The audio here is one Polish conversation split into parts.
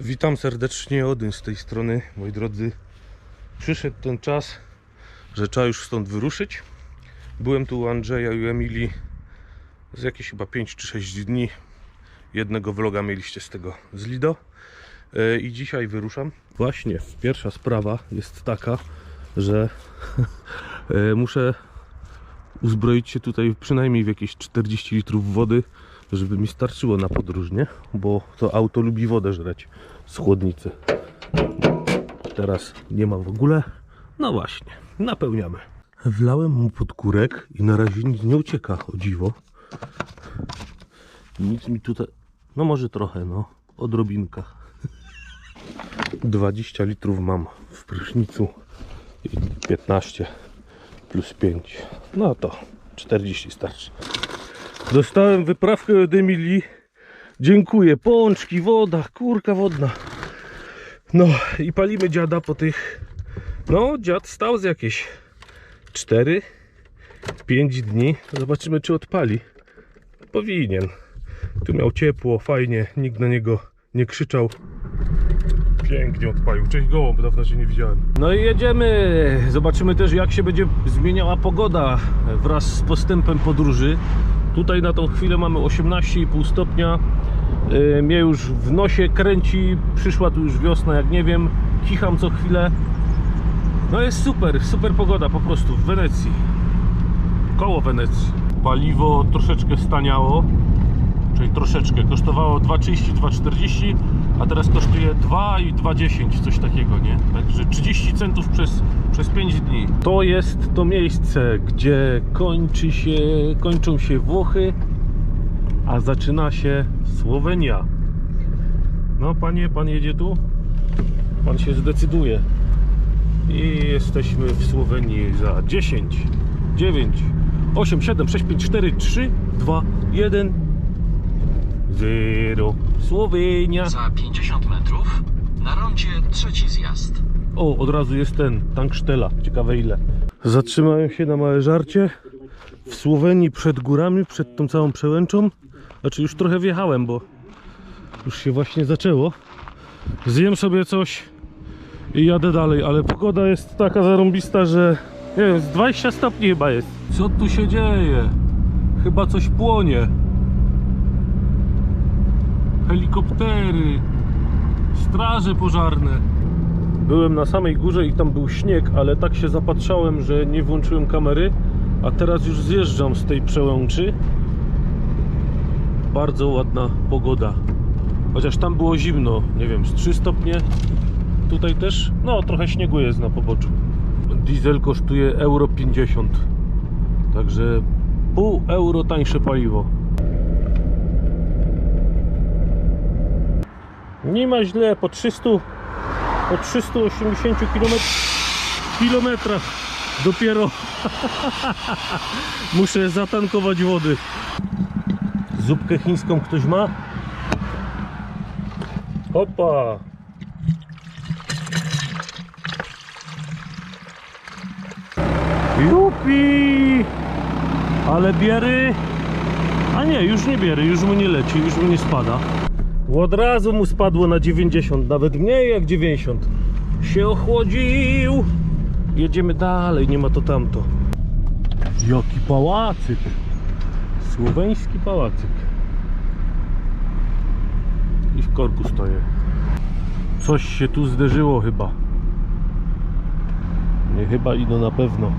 Witam serdecznie, Odyn z tej strony, moi drodzy. Przyszedł ten czas, że trzeba już stąd wyruszyć. Byłem tu u Andrzeja i u Emilii z jakieś chyba 5 czy 6 dni. Jednego vloga mieliście z tego z Lido. E, I dzisiaj wyruszam. Właśnie, pierwsza sprawa jest taka, że e, muszę uzbroić się tutaj przynajmniej w jakieś 40 litrów wody, żeby mi starczyło na podróż, nie? Bo to auto lubi wodę żreć z chłodnicy. Teraz nie ma w ogóle. No właśnie, napełniamy. Wlałem mu pod kurek i na razie nic nie ucieka, o dziwo. Nic mi tutaj... No może trochę, no. Odrobinka. 20 litrów mam w prysznicu i 15 plus 5. No to 40 starczy. Dostałem wyprawkę od Emilii. Dziękuję. Pączki, woda, kurka wodna. No i palimy dziada po tych. No, dziad stał z jakieś 4, 5 dni. Zobaczymy, czy odpali. Powinien. Tu miał ciepło, fajnie, nikt na niego nie krzyczał. Pięknie odpalił. Cześć gołąb, dawno cię nie widziałem. No i jedziemy. Zobaczymy też jak się będzie zmieniała pogoda wraz z postępem podróży. Tutaj na tą chwilę mamy 18,5 stopnia. Yy, Mnie już w nosie kręci. Przyszła tu już wiosna, jak nie wiem. Kicham co chwilę. No jest super, super pogoda po prostu w Wenecji. Koło Wenecji. Paliwo troszeczkę staniało czyli troszeczkę. Kosztowało 2,30, 2,40, a teraz kosztuje 2 i 2,10, coś takiego, nie? Także 30 centów przez, przez 5 dni. To jest to miejsce, gdzie kończy się, kończą się Włochy, a zaczyna się Słowenia. No panie, pan jedzie tu? Pan się zdecyduje. I jesteśmy w Słowenii za 10, 9, 8, 7, 6, 5, 4, 3, 2, 1, Zero. Słowenia. Za 50 metrów na rondzie trzeci zjazd. O, od razu jest ten, tanksztela. Ciekawe ile. Zatrzymałem się na małe żarcie. W Słowenii przed górami, przed tą całą przełęczą. Znaczy już trochę wjechałem, bo już się właśnie zaczęło. Zjem sobie coś i jadę dalej, ale pogoda jest taka zarąbista, że nie wiem, z 20 stopni chyba jest. Co tu się dzieje? Chyba coś płonie. Helikoptery, straże pożarne. Byłem na samej górze i tam był śnieg, ale tak się zapatrzałem, że nie włączyłem kamery, a teraz już zjeżdżam z tej przełęczy. Bardzo ładna pogoda. Chociaż tam było zimno, nie wiem, z 3 stopnie. Tutaj też, no trochę śniegu jest na poboczu. Diesel kosztuje euro 50. Także pół euro tańsze paliwo. Nie ma źle, po 300, po 380 km, kilometrach dopiero muszę zatankować wody. Zupkę chińską ktoś ma? Hopa! Jupi! Ale biery... A nie, już nie biery, już mu nie leci, już mu nie spada. Od razu mu spadło na 90, nawet mniej jak 90. Się ochłodził. Jedziemy dalej, nie ma to tamto. Jaki pałacyk. Słoweński pałacyk. I w korku stoję. Coś się tu zderzyło chyba. Nie chyba i no na pewno.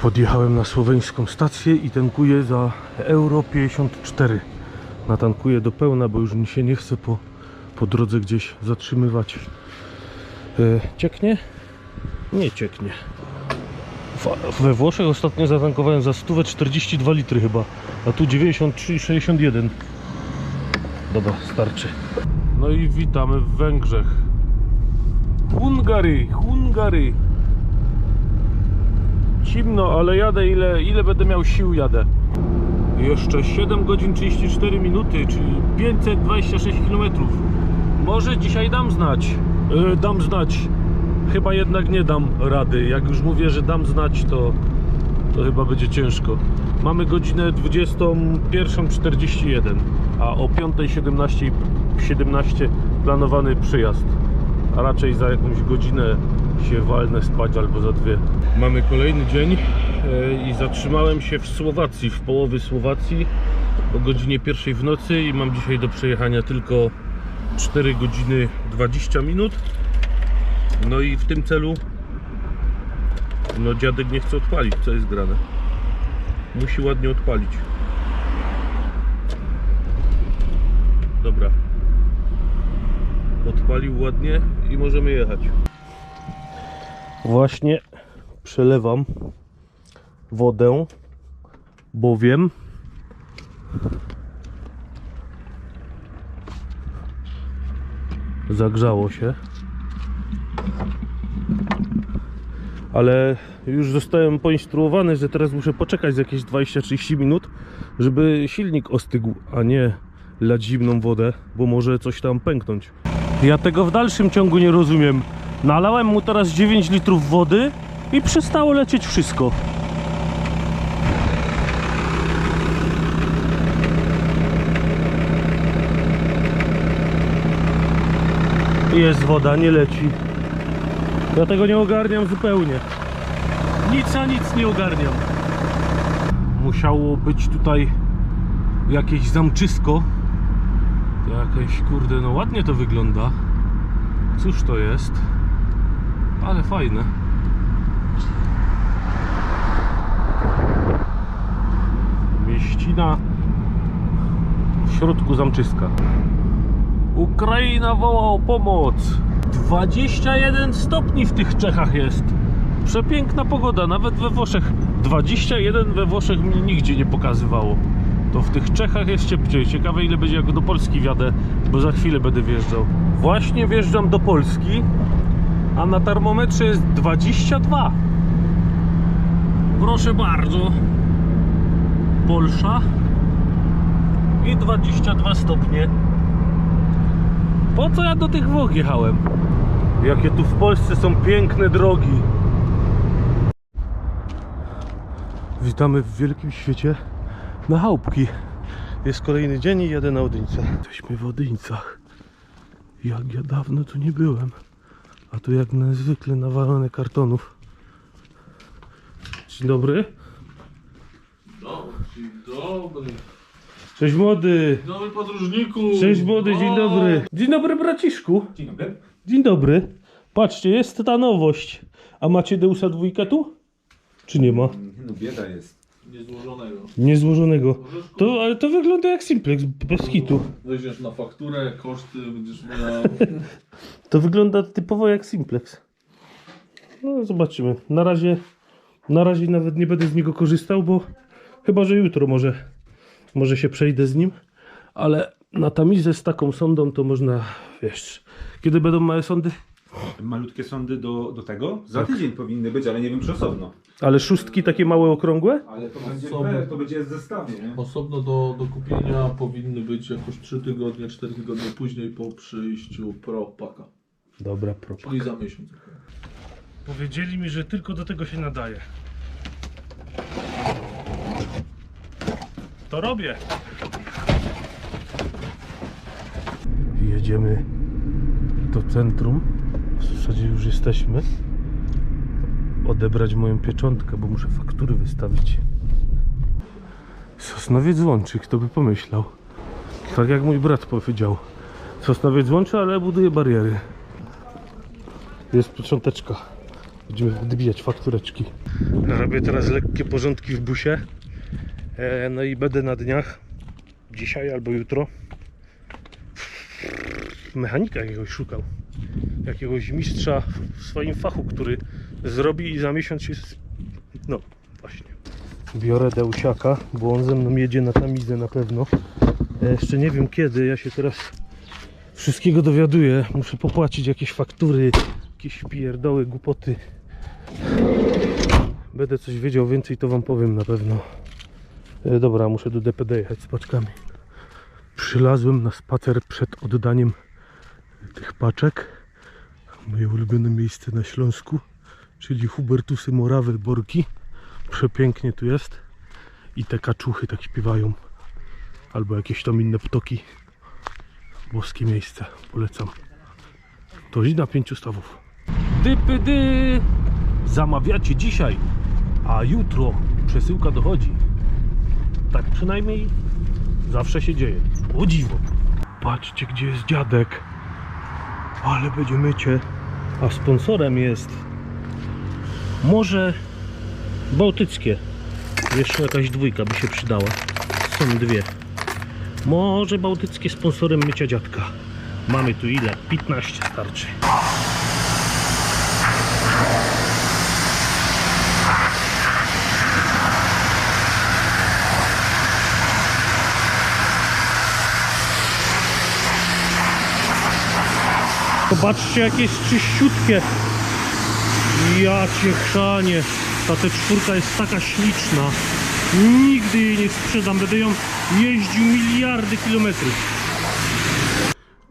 Podjechałem na słoweńską stację i tankuję za euro 54 natankuję do pełna, bo już mi się nie chce po, po drodze gdzieś zatrzymywać. E, cieknie? Nie cieknie. We Włoszech ostatnio zatankowałem za 142 litry chyba, a tu 93,61. Dobra, starczy. No i witamy w Węgrzech. Hungary, Hungary. Zimno, ale jadę ile, ile będę miał sił jadę. Jeszcze 7 godzin 34 minuty, czyli 526 km. Może dzisiaj dam znać. E, dam znać. Chyba jednak nie dam rady. Jak już mówię, że dam znać, to, to chyba będzie ciężko. Mamy godzinę 21.41, a o 5.17 17 planowany przyjazd. A raczej za jakąś godzinę się walnę spać albo za dwie. Mamy kolejny dzień i zatrzymałem się w Słowacji, w połowie Słowacji o godzinie pierwszej w nocy i mam dzisiaj do przejechania tylko 4 godziny 20 minut. No i w tym celu no dziadek nie chce odpalić, co jest grane. Musi ładnie odpalić. Dobra. Odpalił ładnie i możemy jechać. Właśnie przelewam wodę, bowiem zagrzało się. Ale już zostałem poinstruowany, że teraz muszę poczekać jakieś 20-30 minut, żeby silnik ostygł, a nie lać zimną wodę, bo może coś tam pęknąć. Ja tego w dalszym ciągu nie rozumiem. Nalałem mu teraz 9 litrów wody i przestało lecieć wszystko. Jest woda, nie leci. Ja tego nie ogarniam zupełnie. Nic a nic nie ogarniam. Musiało być tutaj jakieś zamczysko. Jakieś kurde, no ładnie to wygląda. Cóż to jest? Ale fajne. Mieścina w środku zamczyska. Ukraina woła o pomoc. 21 stopni w tych Czechach jest. Przepiękna pogoda, nawet we Włoszech. 21 we Włoszech mnie nigdzie nie pokazywało. To w tych Czechach jest ciepciej. Ciekawe ile będzie jak do Polski wjadę, bo za chwilę będę wjeżdżał. Właśnie wjeżdżam do Polski, a na termometrze jest 22. Proszę bardzo. Polsza i 22 stopnie. Po co ja do tych Włoch jechałem? Jakie tu w Polsce są piękne drogi. Witamy w wielkim świecie na chałupki. Jest kolejny dzień i jadę na Odyńce. Jesteśmy w Odyńcach. Jak ja dawno tu nie byłem. A tu jak na zwykle nawalone kartonów. Dzień dobry. Dzień dobry. Cześć młody. Dobry podróżniku. Cześć młody, dzień dobry. Dzień dobry braciszku. Dzień dobry. Dzień dobry. Patrzcie, jest ta nowość. A macie Deusa dwójkę tu? Czy nie ma? No bieda jest. Niezłożonego. Niezłożonego. To, ale to wygląda jak Simplex, bez hitu. Weźmiesz na fakturę, koszty, będziesz miał... To wygląda typowo jak Simplex. No zobaczymy. Na razie, na razie nawet nie będę z niego korzystał, bo chyba, że jutro może, może się przejdę z nim. Ale na tamizę z taką sondą to można, wiesz, kiedy będą małe sondy? Malutkie sądy do, do tego? Za tydzień powinny być, ale nie wiem czy osobno. Ale szóstki takie małe, okrągłe? Ale to będzie, Osobno. to będzie w zestawie, nie? Osobno do, do kupienia powinny być jakoś 3 tygodnie, 4 tygodnie później po przyjściu Pro Paka. Dobra, propa. Czyli za miesiąc. Powiedzieli mi, że tylko do tego się nadaje. To robię. Jedziemy do centrum. W zasadzie już jesteśmy. Odebrać moją pieczątkę, bo muszę faktury wystawić. Sosnowiec Łączy, kto by pomyślał. Tak jak mój brat powiedział. Sosnowiec Łączy, ale buduje bariery. Jest piecząteczka. Będziemy wbijać faktureczki. Robię teraz lekkie porządki w busie. E, no i będę na dniach, dzisiaj albo jutro, mechanika jakiegoś szukał. Jakiegoś mistrza w swoim fachu, który zrobi i za miesiąc się... No, właśnie. Biorę Deusiaka, bo on ze mną jedzie na tamizę na pewno. Ja jeszcze nie wiem kiedy, ja się teraz wszystkiego dowiaduję. Muszę popłacić jakieś faktury, jakieś pierdoły, głupoty. Będę coś wiedział więcej, to wam powiem na pewno. E, dobra, muszę do DPD jechać z paczkami. Przylazłem na spacer przed oddaniem tych paczek. Moje ulubione miejsce na Śląsku, czyli Hubertusy Morawy Borki. Przepięknie tu jest. I te kaczuchy tak śpiewają. Albo jakieś tam inne ptoki. Boskie miejsce. Polecam. To na pięciu stawów. Dypy dy! Zamawiacie dzisiaj, a jutro przesyłka dochodzi. Tak przynajmniej zawsze się dzieje. O dziwo. Patrzcie, gdzie jest dziadek. Ale będzie mycie. A sponsorem jest Morze Bałtyckie. Jeszcze jakaś dwójka by się przydała. Są dwie. Morze Bałtyckie sponsorem mycia dziadka. Mamy tu ile? 15 starczy. Zobaczcie jakie jest czyściutkie. Ja cię chrzanie. Ta te czwórka jest taka śliczna. Nigdy jej nie sprzedam. Będę ją jeździł miliardy kilometrów.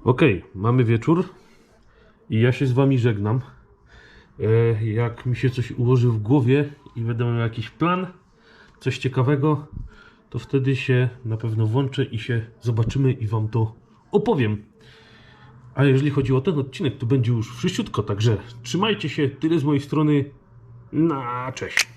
Okej, mamy wieczór. I ja się z wami żegnam. E, jak mi się coś ułoży w głowie i będę miał jakiś plan, coś ciekawego, to wtedy się na pewno włączę i się zobaczymy i wam to opowiem. A jeżeli chodzi o ten odcinek, to będzie już wszyściutko, także trzymajcie się, tyle z mojej strony. Na cześć.